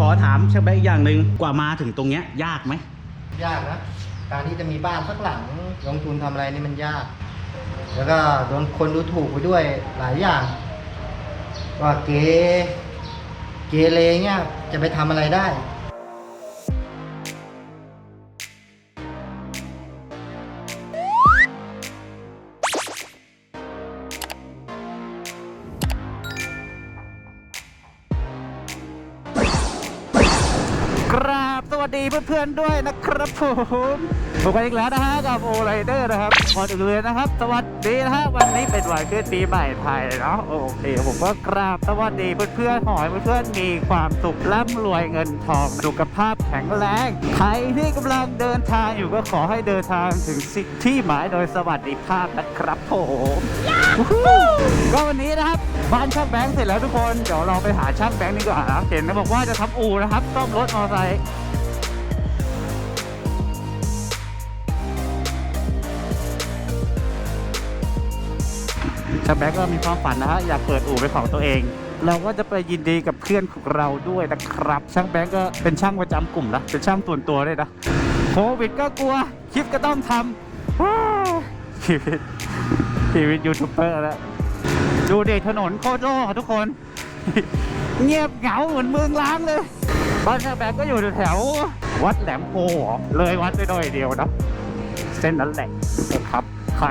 ขอถามเชฟแบงค์อีกอย่างหนึ่งกว่ามาถึงตรงเนี้ยยากไหมยากนะการที่จะมีบ้านสักหลังลงทุนทำอะไรนี่มันยาก แล้วก็โดนคนดูถูกไปด้วยหลายอย่าง ว่าเกเกเรเนี่ยจะไปทำอะไรได้ วัสดีเพื่อนๆด้วยนะครับผมพบกันอีกแล้วนะฮะกับโอไรเดอร์นะครับก่อนอื่นเลยนะครับ สวัสดีนะฮะวันนี้เป็นวันขึ้นปีใหม่ไทยเนาะโอเคผมก็กราบสวัสดีเพื่อนๆขอให้เพื่อนๆมีความสุขร่ำรวยเงินทองสุขภาพแข็งแรงใครที่กำลังเดินทางอยู่ก็ขอให้เดินทางถึงสิ่งที่หมายโดยสวัสดิภาพนะครับผมก็วันนี้นะครับบ้านช่างแบงค์เสร็จแล้วทุกคนเดี๋ยวเราไปหาช่างแบงค์ดีกว่านะเห็นนะบอกว่าจะทำอู่นะครับซ่อมรถมอเตอร์ไซค์ ช่างแบงค์ก็มีความฝันนะฮะอยากเปิดอู่เป็นของตัวเอง เราก็จะไปยินดีกับเพื่อนของเราด้วยนะครับ ช่างแบงค์ก็เป็นช่างประจำกลุ่มนะเป็นช่างส่วนตัวด้วยนะโควิดก็กลัวคลิปก็ต้องทำว้าวชีวิตชีวิตยูทูบเบอร์แล้วดูเด็ถนนโคตรโล่งอะทุกคน เงียบเหงาเหมือนเมืองล้างเลย บ้านช่างแบงค์ก็อยู่แถววัดแหลมโพเหรอเลยวัดไปหน่อยเดียวนะ เส้นนั้นแหละนะครับ ใคร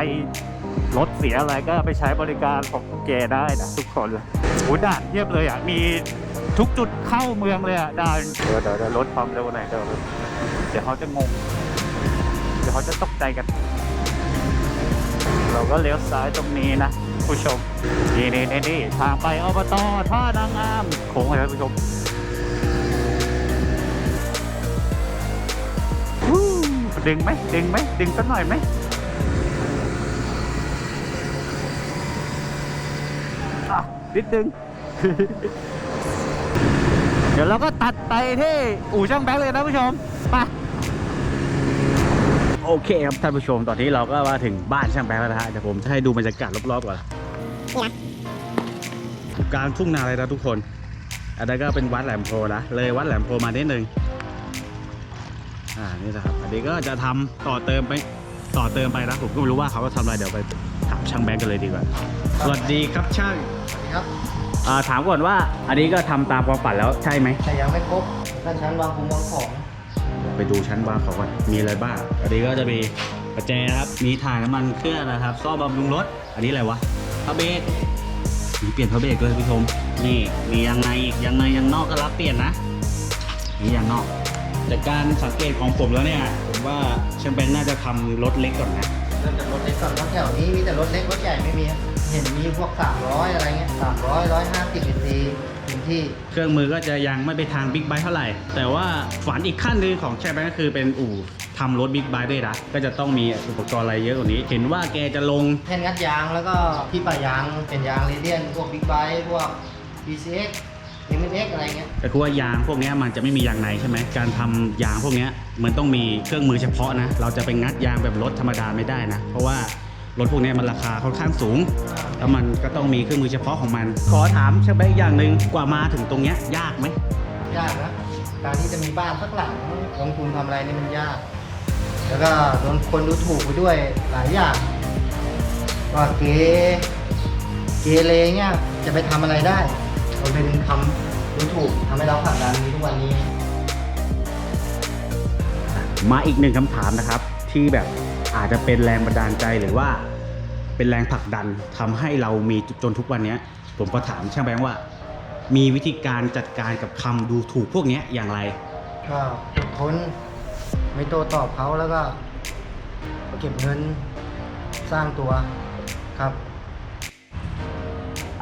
รถเสียอะไรก็ไปใช้บริการของแกได้นะทุกคนเลยโอ้ด่านเทียบเลยอะ มีทุกจุดเข้าเมืองเลยอะด่านเดี๋ยวเดี๋ยวเดี๋ยวรถความเร็วหน่อยเดี๋ยวเดี๋ยวเขาจะงง เดี๋ยวเขาจะตกใจกัน เราก็เลี้ยวซ้ายตรงนี้นะผู้ชม นี่นี่นี่นี่ทางไปอบตท่านางงามโค้งเลยนะผู้ชมดึงไหมดึงไหมดึงสักหน่อยไหม อะ นิดนึง เดี๋ยวเราก็ตัดไปที่อู่ช่างแบงค์เลยนะผู้ชมไปโอเคครับท่านผู้ชมตอนนี้เราก็มาถึงบ้านช่างแบงค์แล้วนะฮะเดี๋ยวผมจะให้ดูบรรยากาศรอบๆก่อนกลางทุ่งนาเลยนะทุกคน อันนั้นก็เป็นวัดแหลมโพนะ เลยวัดแหลมโพมานิดนึง อ่า นี่นะครับ อันนี้ก็จะทำต่อเติมไป ต่อเติมไปนะ ผมก็ไม่รู้ว่าเขาก็ทำอะไร เดี๋ยวไปถามช่างแบงค์กันเลยดีกว่า สวัสดีครับช่าง สวัสดีครับอ่าถามก่อนว่าอันนี้ก็ทำตามความฝันแล้วใช่ไหม แต่ยังไม่ครบด้านชั้นวางคุมวางของไปดูชั้นวางของก่อนมีอะไรบ้าง อันนี้ก็จะมีประแจนะครับ มีถ่ายน้ำมันเครื่องนะครับ ซ่อมบำรุงรถ อันนี้อะไรวะพระเบรกมีเปลี่ยนพระเบรกเลยพี่ชม นี่ มียังไงอีกยังไงยังนอกก็รับเปลี่ยนนะ นี่ยังนอก จากการสังเกตของผมแล้วเนี่ย ผมว่าช่างแบงค์น่าจะทำรถเล็กก่อนนะ เริ่มจากรถเล็กก่อนเพราะแถวนี้มีแต่รถเล็กรถใหญ่ไม่มีเห็นมีพวก 300 อะไรเงี้ย300 150ซีซีถึงที่เครื่องมือก็จะยังไม่ไปทางบิ๊กไบค์เท่าไหร่ แต่ว่าฝันอีกขั้นหนึ่งของช่างแบงค์ก็คือเป็นอู่ทำรถบิ๊กไบค์ด้วยนะก็จะต้องมีอุปกรณ์อะไรเยอะกว่านี้ เห็นว่าแกจะลงแท่นงัดยางแล้วก็ที่ป่ายางเป็นยางเรเดียนพวกบิ๊กไบค์พวก PCX MX อะไรเงี้ยแต่คือว่ายางพวกเนี้ยมันจะไม่มียางในใช่ไหมการทำยางพวกเนี้ยมันต้องมีเครื่องมือเฉพาะนะ เราจะไปงัดยางแบบรถธรรมดาไม่ได้นะ เพราะว่ารถพวกเนี้ยมันราคาค่อนข้างสูง แล้วมันก็ต้องมีเครื่องมือเฉพาะของมัน ขอถามช่างแบงค์อีกอย่างหนึ่งกว่ามาถึงตรงเนี้ยยากไหม ยากนะการที่จะมีบ้านสักหลังลงทุนทำอะไรนี่มันยาก แล้วก็โดนคนดูถูกไปด้วยหลายอย่างว่าเกเกเรเนี่ยจะไปทำอะไรได้ มันเป็นคำดูถูกทำให้เราผลักดันมีทุกวันนี้ มาอีกหนึ่งคำถามนะครับ ที่แบบอาจจะเป็นแรงบันดาลใจหรือว่า เป็นแรงผลักดันทำให้เรามีจนทุกวันเนี้ย ผมก็ถามช่างแบงค์ว่า มีวิธีการจัดการกับคำดูถูกพวกเนี้ยอย่างไร ก็อดทนไม่โต้ตอบเขาแล้วก็เก็บเงินสร้างตัวครับ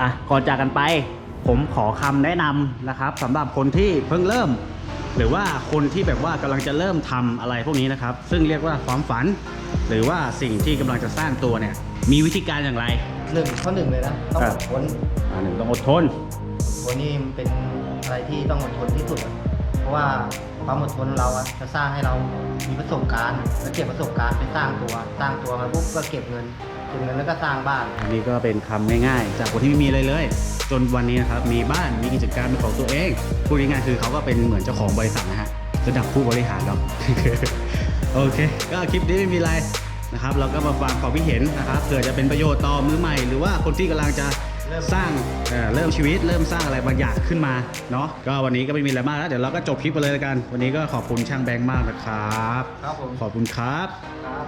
อะก่อนจากกันไป ผมขอคำแนะนำนะครับสำหรับคนที่เพิ่งเริ่ม หรือว่าคนที่แบบว่ากำลังจะเริ่มทำอะไรพวกนี้นะครับ ซึ่งเรียกว่าความฝัน หรือว่าสิ่งที่กำลังจะสร้างตัวเนี่ย มีวิธีการอย่างไร หนึ่งข้อหนึ่งเลยนะ ต้องครัอบดทนอ่าหนึ่งต้องอดทนอดทนนี่มันเป็นอะไรที่ต้องอดทนที่สุดอะเพราะว่าความอดทนเราอะจะสร้างให้เรามีประสบการณ์แล้วเก็บประสบการณ์ไปสร้างตัว สร้างตัวมาปุ๊บก็เก็บเงินเก็บเงินแล้วก็สร้างบ้าน อันนี้ก็เป็นคำง่ายๆ จากคนที่ไม่มีอะไรเลย จนวันนี้นะครับมีบ้านมีกิจการเป็นของตัวเองพูดง่ายๆคือเขาก็เป็นเหมือนเจ้าของบริษัทนะฮะระดับผู้บริหารแล้วโอเค ก็คลิปนี้ไม่มีอะไรนะครับ เราก็มาฟังความคิดเห็นนะครับเผื่อจะเป็นประโยชน์ต่อมือใหม่ หรือว่าคนที่กำลังจะสร้างเอ่อเริ่มชีวิต เริ่มสร้างอะไรบางอย่างขึ้นมาเนาะก็วันนี้ก็ไม่มีอะไรมากแล้วเดี๋ยวเราก็จบคลิปไปเลยละกัน วันนี้ก็ขอบคุณช่างแบงค์มากนะครับครับผมขอบคุณครับครับ